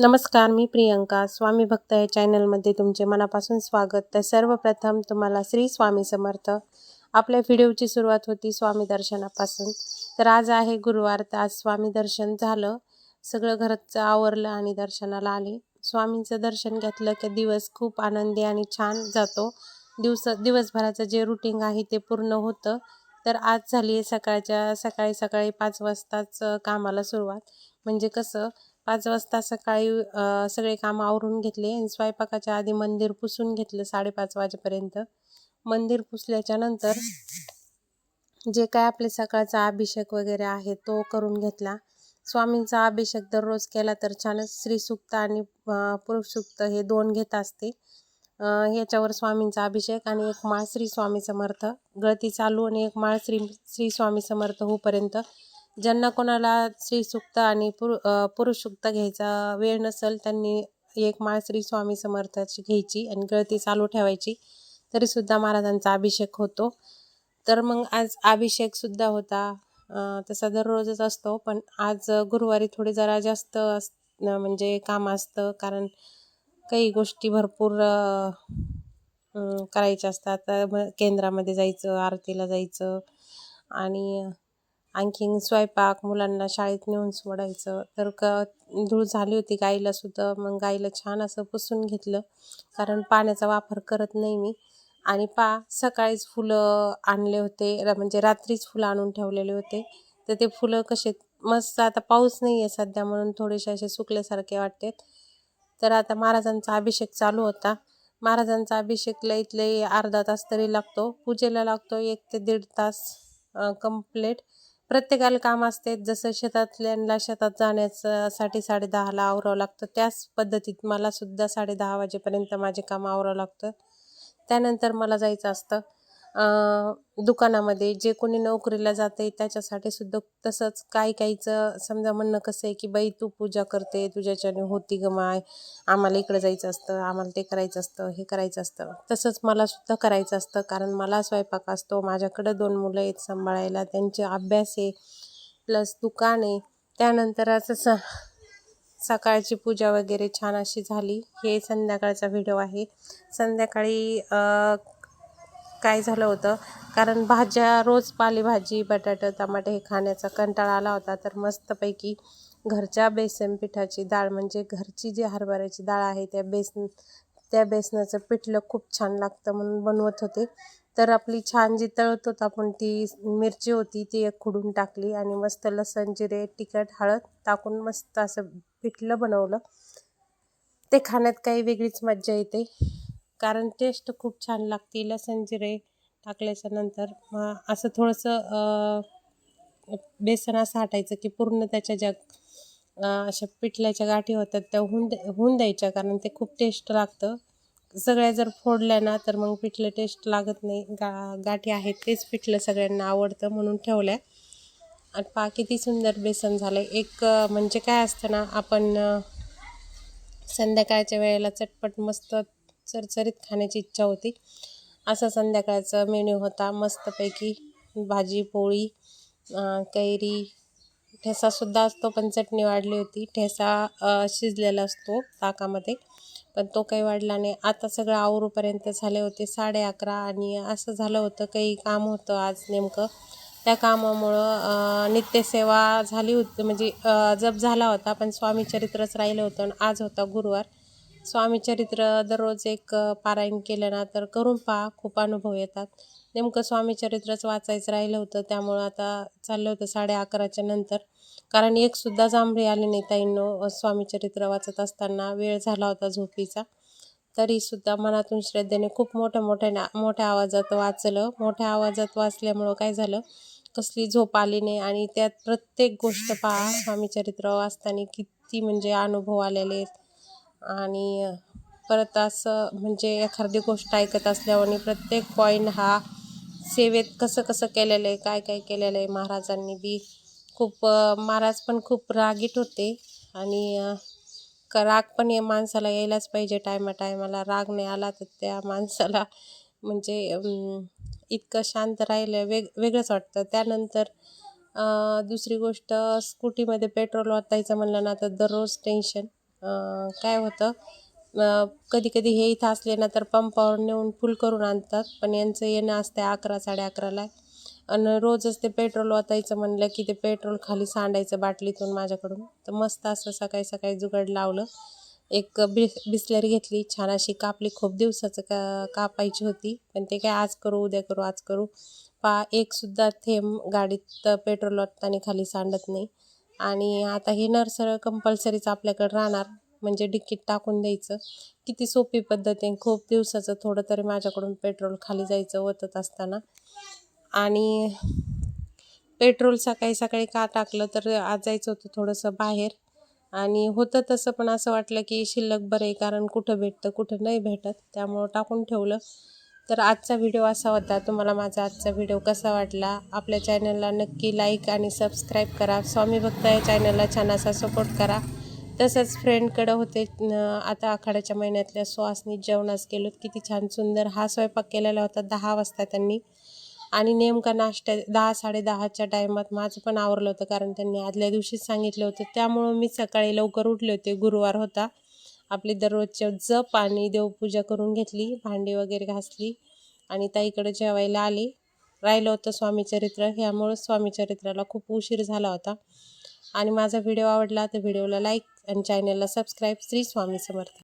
नमस्कार मी प्रियंका. स्वामी भक्त या चॅनलमध्ये तुमचे मनापासून स्वागत. तर सर्वप्रथम तुम्हाला श्री स्वामी समर्थ. आपल्या व्हिडिओची सुरुवात होती स्वामी दर्शनापासून. तर आज आहे गुरुवार तर आज स्वामी दर्शन झालं. सगळं घरचं आवरलं आणि दर्शनाला आले. स्वामींचं दर्शन घेतलं की दिवस खूप आनंदी आणि छान जातो. दिवस दिवसभराचं जे रुटीन आहे ते पूर्ण होतं. तर आज झाली आहे सकाळच्या सकाळी सकाळी पाच वाजताच कामाला सुरुवात. म्हणजे कसं पाच वाजता सकाळी सगळे कामं आवरून घेतले आणि स्वयंपाकाच्या आधी मंदिर पुसून घेतलं साडेपाच वाजेपर्यंत. मंदिर पुसल्याच्या नंतर जे काय आपले सकाळचा अभिषेक वगैरे आहे तो करून घेतला. स्वामींचा अभिषेक दररोज केला तर छानच स्त्रीसुक्त आणि पुरुषसुक्त हे दोन घेत असते. ह्याच्यावर स्वामींचा अभिषेक आणि एक माळ श्री स्वामी समर्थ गळती चालू आणि एक माळ श्री श्री स्वामी समर्थ होऊपर्यंत ज्यांना कोणाला सुक्त आणि पुरु पुरुष सुक्त घ्यायचा वेळ नसेल त्यांनी एक माळ श्री स्वामी समर्थाची घ्यायची आणि गळती चालू ठेवायची. तरीसुद्धा महाराजांचा अभिषेक होतो. तर मग आज अभिषेकसुद्धा होता. तसा दररोजच असतो. पण आज गुरुवारी थोडी जरा जास्त अस म्हणजे काम असतं. कारण काही गोष्टी भरपूर करायच्या असतात. केंद्रामध्ये जायचं आरतीला जायचं. आणि आणखीन स्वयंपाक मुलांना शाळेत नेऊन सोडायचं. तर क धूळ झाली होती गाईला सुद्धा. मग गाईला छान असं पुसून घेतलं. कारण पाण्याचा वापर करत नाही मी. आणि पा सकाळीच फुलं आणले होते. म्हणजे रात्रीच फुलं आणून ठेवलेले होते. तर ते फुलं कसे मस्त आता पाऊस नाही आहे सध्या म्हणून थोडेसे असे सुकल्यासारखे वाटतात. तर आता महाराजांचा अभिषेक चालू होता. महाराजांचा अभिषेक इथले अर्धा तास तरी लागतो. पूजेला लागतो एक ते दीड तास कंप्लेट प्रत्येकाला काम असते. जसं शेतातल्यांना शेतात जाण्यासाठी साडे दहाला आवरावं लागतं. त्याच पद्धतीत मला सुद्धा साडे दहा वाजेपर्यंत माझे काम आवरावं लागतं. त्यानंतर मला जायचं असतं. दुकानामध्ये जे कोणी नोकरीला जाते त्याच्यासाठी सुद्धा तसंच काही काहीचं समजा म्हणणं कसं आहे की बाई तू पूजा करते तुझ्याच्याने होती ग माय. आम्हाला इकडं जायचं असतं आम्हाला ते करायचं असतं हे करायचं असतं. तसंच मला सुद्धा करायचं असतं कारण मला स्वयंपाक असतो माझ्याकडं दोन मुलं आहेत सांभाळायला त्यांचे अभ्यास आहे प्लस दुकान आहे. त्यानंतर असं स सकाळची पूजा वगैरे छान अशी झाली. हे संध्याकाळचा व्हिडिओ आहे. संध्याकाळी काय झालं होतं? कारण भाज्या रोज पालेभाजी बटाटा टमाटे हे खाण्याचा कंटाळा आला होता. तर मस्तपैकी घरच्या बेसन पिठाची डाळ म्हणजे घरची जी हरभऱ्याची डाळ आहे त्या बेसन त्या बेसनाचं पिठलं खूप छान लागतं म्हणून बनवत होते. तर आपली छान जी तळत होत आपण ती मिरची होती ती एक खुडून टाकली आणि मस्त लसण जिरे तिखट हळद टाकून मस्त असं पिठलं बनवलं. ते खाण्यात काही वेगळीच मज्जा येते. कारण टेस्ट खूप छान लागते. लसण जिरे टाकल्याच्या नंतर मग असं थोडंसं बेसन असं हटायचं की पूर्ण त्याच्या ज्या अशा पिठल्याच्या गाठी होतात त्या होऊन होऊन द्यायच्या कारण ते खूप टेस्ट लागतं. सगळ्या जर फोडल्या ना तर मग पिठलं टेस्ट लागत नाही. गा गाठी आहेत तेच पिठलं सगळ्यांना आवडतं म्हणून ठेवल्या. आणि पा किती सुंदर बेसन झालं एक म्हणजे काय असतं ना आपण संध्याकाळच्या वेळेला चटपट मस्त चरचरीत खाण्याची इच्छा होती. असा संध्याकाळचा मेन्यू होता. मस्तपैकी भाजी पोळी कैरी ठेसासुद्धा असतो पण चटणी वाढली होती. ठेसा शिजलेला असतो ताकामध्ये पण तो काही वाढला नाही. आता सगळं आवरूपर्यंत झाले होते साडे अकरा आणि असं झालं होतं काही काम होतं आज नेमकं. त्या कामामुळं नित्यसेवा झाली होती म्हणजे जप झाला होता पण स्वामी चरित्रच राहिलं होतं आणि आज होता गुरुवार. स्वामी चरित्र दररोज एक पारायण केलं ना तर करून पहा खूप अनुभव येतात. नेमकं स्वामी चरित्रच वाचायचं राहिलं होतं त्यामुळं आता चाललं होतं साडे अकराच्या नंतर. कारण एक सुद्धा जांभळी आली नाही ताईंनो स्वामी चरित्र वाचत असताना वेळ झाला होता झोपीचा. तरीसुद्धा मनातून श्रद्धेने खूप मोठ्या मोठ्या मोठ्या आवाजात वाचलं. मोठ्या आवाजात वाचल्यामुळं काय झालं? कसली झोप आली नाही. आणि त्यात प्रत्येक गोष्ट पहा स्वामी चरित्र वाचताना किती म्हणजे अनुभव आलेले आहेत. आणि परत असं म्हणजे एखादी गोष्ट ऐकत असल्यावर प्रत्येक पॉईंट हा सेवेत कसं कसं केलेलं आहे काय काय केलेलं आहे महाराजांनी बी खूप महाराज पण खूप रागीट होते. आणि राग पण या माणसाला यायलाच पाहिजे टायमा टायमाला राग नाही आला तर त्या माणसाला म्हणजे इतकं शांत राहिलं वेग वेगळंच वाटतं. त्यानंतर दुसरी गोष्ट स्कूटीमध्ये पेट्रोल वाचायचं म्हणलं ना तर दररोज टेन्शन काय होतं? कधी कधी हे इथं असले ना तर पंपावर नेऊन फुल करून आणतात. पण यांचं येणं असतं अकरा साडे अकराला. आणि रोजच ते पेट्रोल ओतायचं म्हणलं की ते पेट्रोल खाली सांडायचं बाटलीतून माझ्याकडून. तर मस्त असं सकाळी सकाळी जुगाड लावलं. एक बिस बिस्लरी घेतली. छान अशी कापली. खूप दिवसाचं का कापायची होती. पण ते काय आज करू उद्या करू आज करू. पा एकसुद्धा थेंब गाडीत पेट्रोल ओतताना खाली सांडत नाही. आणि आता हे नर्सर कंपल्सरीच आपल्याकडे राहणार म्हणजे डिक्कीत टाकून द्यायचं. किती सोपी पद्धत आहे खूप दिवसाचं थोडं तरी माझ्याकडून पेट्रोल खाली जायचं ओतत असताना. आणि पेट्रोल सकाळी सकाळी का टाकलं तर आज जायचं होतं थोडंसं बाहेर. आणि होतं तसं पण असं वाटलं की शिल्लक बरं आहे कारण कुठं भेटतं कुठं नाही भेटत त्यामुळं टाकून ठेवलं. तर आजचा व्हिडिओ असा होता. तुम्हाला माझा आजचा व्हिडिओ कसा वाटला? आपल्या चॅनलला नक्की लाईक आणि सबस्क्राईब करा. स्वामी भक्त या चॅनलला छान असा सपोर्ट करा. तसंच फ्रेंडकडं होते आता आखाड्याच्या महिन्यातल्या सुवासनी जेवणास गेलो किती छान सुंदर हा स्वयंपाक केलेला होता. दहा वाजता त्यांनी. आणि नेमका नाश्ता दहा साडेदहाच्या टायमात माझं पण आवरलं होतं. कारण त्यांनी आदल्या दिवशीच सांगितलं होतं. त्यामुळं मी सकाळी लवकर उठले होते. गुरुवार होता. आपली दररोजच्या जप आणि देवपूजा करून घेतली भांडी वगैरे घासली आणि ताईकडे जेवायला आली. राहिलं होतं स्वामीचरित्र ह्यामुळं स्वामीचरित्राला खूप उशीर झाला होता. आणि माझा व्हिडिओ आवडला तर व्हिडिओला लाईक आणि चॅनलला सबस्क्राईब. श्री स्वामी समर्थ.